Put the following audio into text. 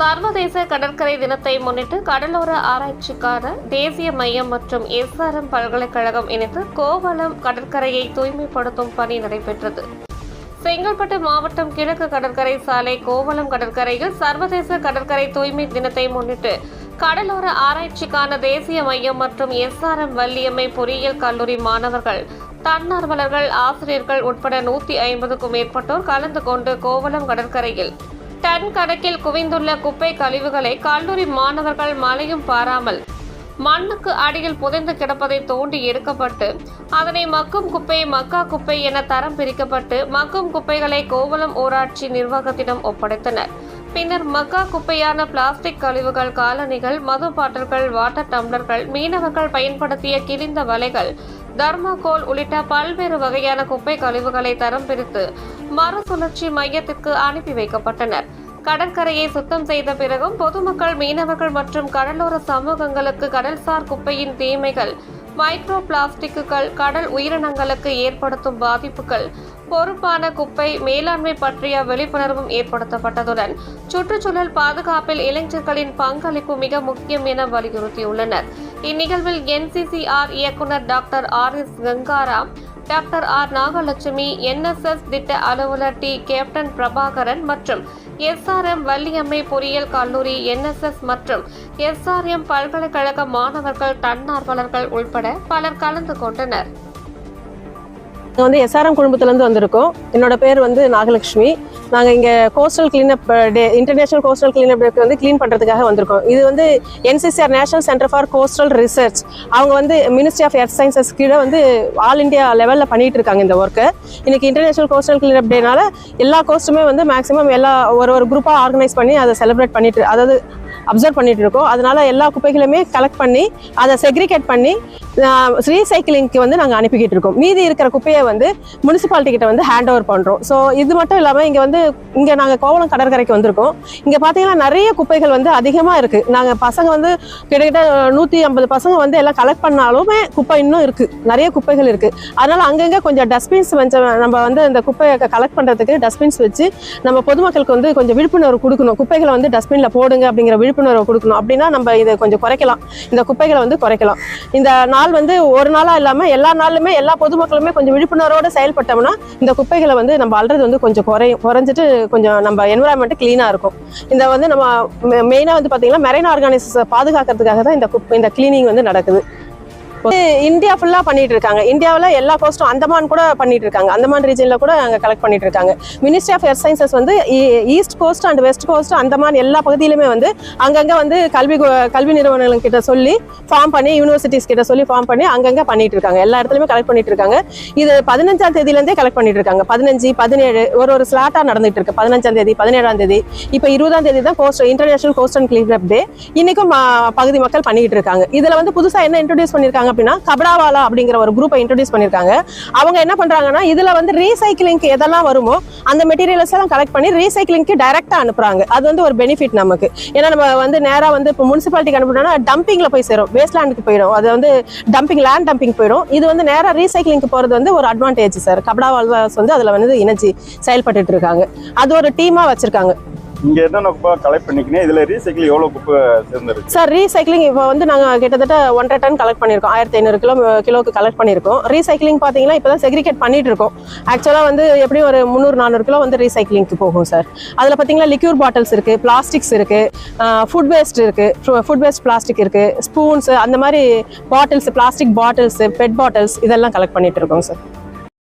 சர்வதேச கடற்கரை தினத்தை முன்னிட்டு கடலோர ஆராய்ச்சிக்கான தேசிய மையம் மற்றும் எஸ்ஆர்எம் பல்கலைக்கழகம் இணைந்து கோவளம் கடற்கரையை தூய்மைப்படுத்தும் பணி நடைபெற்றது. செங்கல்பட்டு மாவட்டம் கிழக்கு கடற்கரை சாலை கோவளம் கடற்கரையில் சர்வதேச கடற்கரை தூய்மை தினத்தை முன்னிட்டு கடலோர ஆராய்ச்சிக்கான தேசிய மையம் மற்றும் எஸ்ஆர்எம் வள்ளியம்மை பொறியியல் கல்லூரி மாணவர்கள் தன்னார்வலர்கள் ஆசிரியர்கள் உட்பட நூத்தி ஐம்பதுக்கும் மேற்பட்டோர் கலந்து கொண்டு கோவளம் கடற்கரையில் டன் கணக்கில் குவிந்துள்ள குப்பை கழிவுகளை கல்லூரி மாணவர்கள் மழையும் பாராமல் மண்ணுக்கு அடியில் புதைந்து கிடப்பதை தோண்டி எடுக்கப்பட்டு அதனை மக்கும் குப்பை மக்கா குப்பை என தரம் பிரிக்கப்பட்டு மக்கும் குப்பைகளை கோவளம் ஊராட்சி நிர்வாகத்திடம் ஒப்படைத்தனர். பின்னர் மக்கா குப்பையான பிளாஸ்டிக் கழிவுகள் காலணிகள் மது பாட்டில்கள் வாட்டர் டம்ளர்கள் மீனவர்கள் பயன்படுத்திய கிழிந்த வலைகள் தர்மாகோல் உள்ளிட்ட பல்வேறு வகையான குப்பை கழிவுகளை தரம் பிரித்து மறுசுழற்சி மையத்திற்கு அனுப்பி வைக்கப்பட்டனர். கடற்கரையை சுத்தம் செய்த பிறகும் பொதுமக்கள் மீனவர்கள் மற்றும் கடலோர சமூகங்களுக்கு கடல்சார் குப்பையின் தீமைகள் மைக்ரோ பிளாஸ்டிக்குகள் கடல் உயிரினங்களுக்கு ஏற்படுத்தும் பாதிப்புகள் பொறுப்பான குப்பை மேலாண்மை பற்றிய விழிப்புணர்வும் ஏற்படுத்தப்பட்டதுடன் சுற்றுச்சூழல் பாதுகாப்பில் இளைஞர்களின் பங்களிப்பு மிக முக்கியம் என வலியுறுத்தியுள்ளனர். இந்நிகழ்வில் என்சிசிஆர் இயக்குனர் doctor R S Gangaram doctor R Nagalakshmi NSS திட்ட அலுவலர் டி. கேப்டன் பிரபாகரன் மற்றும் எஸ்ஆர்எம் வள்ளியம்மை பொறியியல் கல்லூரி என்எஸ்எஸ் மற்றும் எஸ்ஆர்எம் பல்கலைக்கழக மாணவர்கள் தன்னார்வலர்கள் உள்பட பலர் கலந்து கொண்டனர். நாங்கள் வந்து எஸ்ஆர்எம் குடும்பத்துலேருந்து வந்திருக்கோம். என்னோட பேர் வந்து நாகலட்சுமி. நாங்கள் இங்கே coastal cleanup day international coastal cleanup டேக்கு வந்து க்ளீன் பண்ணுறதுக்காக வந்திருக்கோம். இது வந்து NCCR national centre for coastal research அவங்க வந்து மினிஸ்ட்ரி ஆஃப் எர்த் சயின்சஸ் கீழே வந்து ஆல் இந்தியா லெவலில் பண்ணிட்டு இருக்காங்க இந்த ஒர்க்கு இன்னைக்கு இன்டர்நேஷனல் கோஸ்டல் கிளீனப் டேனால எல்லா கோஸ்ட்டுமே வந்து மேக்ஸிமம் எல்லா ஒரு ஒரு குரூப்பாக ஆர்கனைஸ் பண்ணி அதை செலிப்ரேட் பண்ணிட்டு அதாவது அப்சர்வ் பண்ணிட்டு இருக்கோம் அதனால எல்லா குப்பைகளுமே கலெக்ட் பண்ணி அதை செக்ரிகேட் பண்ணி ரீசைக்கிளிங்க்கு வந்து நாங்கள் அனுப்பிக்கிட்டு இருக்கோம் மீதி இருக்கிற குப்பையை வந்து முனிசிபாலிட்டி கிட்ட வந்து ஹேண்ட் ஓவர் பண்ணுறோம் ஸோ இது மட்டும் இல்லாமல் இங்கே வந்து இங்கே நாங்கள் கோவளம் கடற்கரைக்கு வந்திருக்கோம். இங்கே பார்த்தீங்கன்னா நிறைய குப்பைகள் வந்து அதிகமாக இருக்குது நாங்கள் பசங்க வந்து கிட்டத்தட்ட நூற்றி ஐம்பது பசங்க வந்து எல்லாம் கலெக்ட் பண்ணாலுமே குப்பை இன்னும் இருக்குது நிறைய குப்பைகள் இருக்குது அதனால் அங்கங்கே கொஞ்சம் டஸ்ட்பின்ஸ் வந்து நம்ம வந்து இந்த குப்பையை கலெக்ட் பண்ணுறதுக்கு டஸ்ட்பின்ஸ் வச்சு நம்ம பொதுமக்களுக்கு வந்து கொஞ்சம் விழிப்புணர்வு கொடுக்கணும். குப்பைகளை வந்து டஸ்ட்பினில் போடுங்க அப்படிங்கிற விழிப்புணர்வு கொடுக்கணும். அப்படின்னா நம்ம இதை கொஞ்சம் குறைக்கலாம். இந்த குப்பைகளை வந்து குறைக்கலாம். இந்த நாள் வந்து ஒரு நாளாக இல்லாமல் எல்லா நாளுமே எல்லா பொதுமக்களுமே கொஞ்சம் விழிப்புணர்வோட செயல்பட்டோம்னா இந்த குப்பைகளை வந்து நம்ம அல்றது வந்து கொஞ்சம் குறையும் குறைஞ்சிட்டு கொஞ்சம் நம்ம என்விரான்மெண்ட் க்ளீனாக இருக்கும். இந்த வந்து நம்ம மெயினாக வந்து பார்த்தீங்கன்னா மெரைன் ஆர்கானிசஸை பாதுகாக்கிறதுக்காக தான் இந்த குப் இந்த கிளீனிங் வந்து நடக்குது. இந்தியா ஃபுல்லாக பண்ணிட்டு இருக்காங்க இந்தியாவில் எல்லா கோஸ்ட்டும் அந்தமான் கூட பண்ணிட்டு இருக்காங்க அந்தமான் ரீஜனில் கூட அங்கே கலெக்ட் பண்ணிட்டு இருக்காங்க மினிஸ்ட்ரி ஆஃப் எர்த் சயின்சஸ் வந்து east coast and west coast Andaman எல்லா பகுதியிலுமே வந்து அங்கங்கே வந்து கல்வி கல்வி நிறுவனங்கள் கிட்ட சொல்லி ஃபார்ம் பண்ணி யூனிவர்சிட்டிஸ் கிட்ட சொல்லி ஃபார்ம் பண்ணி அங்கங்கே பண்ணிட்டு இருக்காங்க எல்லா இடத்துலயுமே கலெக்ட் பண்ணிட்டு இருக்காங்க இது பதினஞ்சாம் தேதியிலேருந்தே கலெக்ட் பண்ணிட்டு இருக்காங்க பதினஞ்சு பதினேழு ஒரு ஒரு ஸ்லாட்டாக நடந்துட்டு இருக்கு பதினஞ்சாம் தேதி பதினேழாம் தேதி. இப்போ இருபதாம் தேதி தான் coast international coast and clean day இன்னைக்கும் பகுதி மக்கள் பண்ணிட்டு இருக்காங்க இதில் வந்து புதுசாக என்ன இன்ட்ரோடியூஸ் அப்படின்னா கபடாவாலா அப்படிங்கிற ஒரு குரூப்பை இன்ட்ரடியூஸ் பண்ணிருக்காங்க. அவங்க என்ன பண்றாங்கன்னா இதுல வந்து ரீசைக்கிளிங்க்கு எதெல்லாம் வருமோ அந்த மெட்டீரியல்ஸ் எல்லாம் கலெக்ட் பண்ணி ரீசைக்கிளிங்க்கு டைரக்டா அனுப்புறாங்க. அது வந்து ஒரு பெனிஃபிட் நமக்கு. ஏன்னா நம்ம வந்து நேரா வந்து இப்போ முனிசிபாலிட்டிக்கு அனுப்பினோம்னா டம்பிங்ல போய் சேரும். வேஸ்ட்லேண்டுக்கு போயிடும் அது வந்து டம்பிங் லேண்ட் டம்பிங் போயிடும் இது வந்து நேரா ரீசைக்கிளிங்க்கு போறது வந்து ஒரு அட்வான்டேஜ் சார் கபடாவாலாஸ் வந்து அதுல வந்து இணைச்சி செயல்பட்டு இருக்காங்க. அது ஒரு டீமா வச்சிருக்காங்க. இங்கே என்னென்ன குப்பை கலெக்ட் பண்ணிக்கினே இதில் ரீசைக்கிள் எவ்வளோ குப்பை சேர்ந்துருக்கு? சார் ரீசைக்ளிங் இப்போ வந்து நாங்கள் கிட்டத்தட்ட ஒன்றரை டன் கலெக்ட் பண்ணியிருக்கோம் ஆயிரத்தி ஐநூறு கிலோ கிலோக்கு கலெக்ட் பண்ணியிருக்கோம் ரீசைக்ளிங் பார்த்தீங்கன்னா இப்போ தான் செக்ரிகேட் பண்ணிட்டு இருக்கோம். ஆக்சுவலாக வந்து எப்படியும் ஒரு முந்நூறு நானூறு கிலோ வந்து ரீசைக்ளிங்க்கு போகும் சார். அதில் பார்த்தீங்கன்னா லிக்யூர் பாட்டில்ஸ் இருக்குது பிளாஸ்டிக்ஸ் இருக்குது ஃபுட் வேஸ்ட் இருக்குது ஃபுட் வேஸ்ட் பிளாஸ்டிக் இருக்குது ஸ்பூன்ஸ் அந்த மாதிரி bottles plastic bottles PET bottles இதெல்லாம் கலெக்ட் பண்ணிட்டு இருக்கோம் சார்.